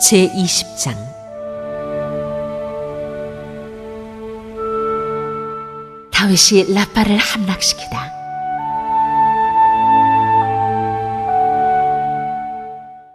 제20장 다윗이 라빠를 함락시키다.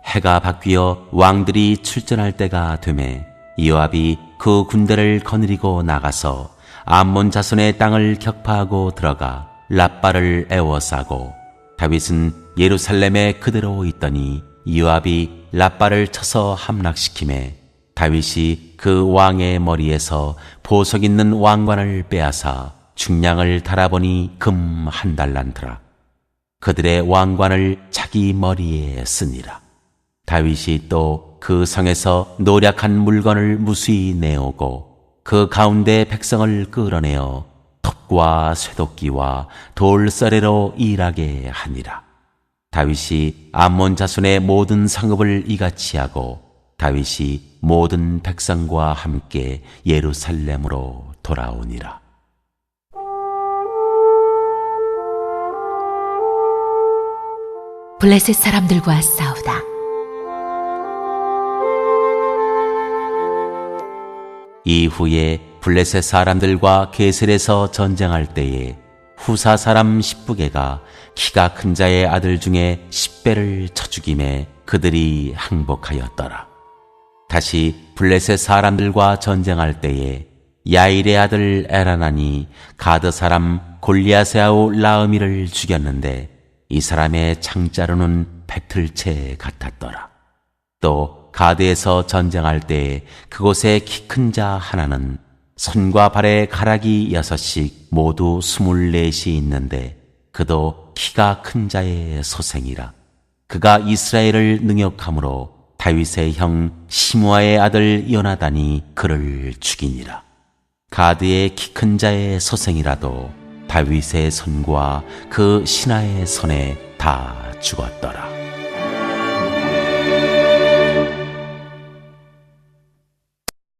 해가 바뀌어 왕들이 출전할 때가 되매 이요압이 그 군대를 거느리고 나가서 암몬 자손의 땅을 격파하고 들어가 라빠를 애워싸고 다윗은 예루살렘에 그대로 있더니 이요압이 라빠를 쳐서 함락시킴에 다윗이 그 왕의 머리에서 보석 있는 왕관을 빼앗아 중량을 달아보니 금 한 달란트라 그들의 왕관을 자기 머리에 쓰니라 다윗이 또 그 성에서 노략한 물건을 무수히 내오고 그 가운데 백성을 끌어내어 톱과 쇠도끼와 돌서래로 일하게 하니라. 다윗이 암몬 자손의 모든 상급을 이같이 하고 다윗이 모든 백성과 함께 예루살렘으로 돌아오니라. 블레셋 사람들과 싸우다. 이후에 블레셋 사람들과 게셀에서 전쟁할 때에 후사 사람 십부게가 키가 큰 자의 아들 중에 십배를 쳐 죽임에 그들이 항복하였더라. 다시 블레셋 사람들과 전쟁할 때에 야일의 아들 에라나니 가드 사람 골리아세 아우 라으미를 죽였는데 이 사람의 창자루는 배틀채 같았더라. 또 가드에서 전쟁할 때 그곳에 키큰 자 하나는 손과 발에 가락이 여섯씩 모두 스물넷이 있는데 그도 키가 큰 자의 소생이라. 그가 이스라엘을 능욕함으로 다윗의 형 시므아의 아들 요나단이 그를 죽이니라. 가드의 키 큰 자의 소생이라도 다윗의 손과 그 신하의 손에 다 죽었더라.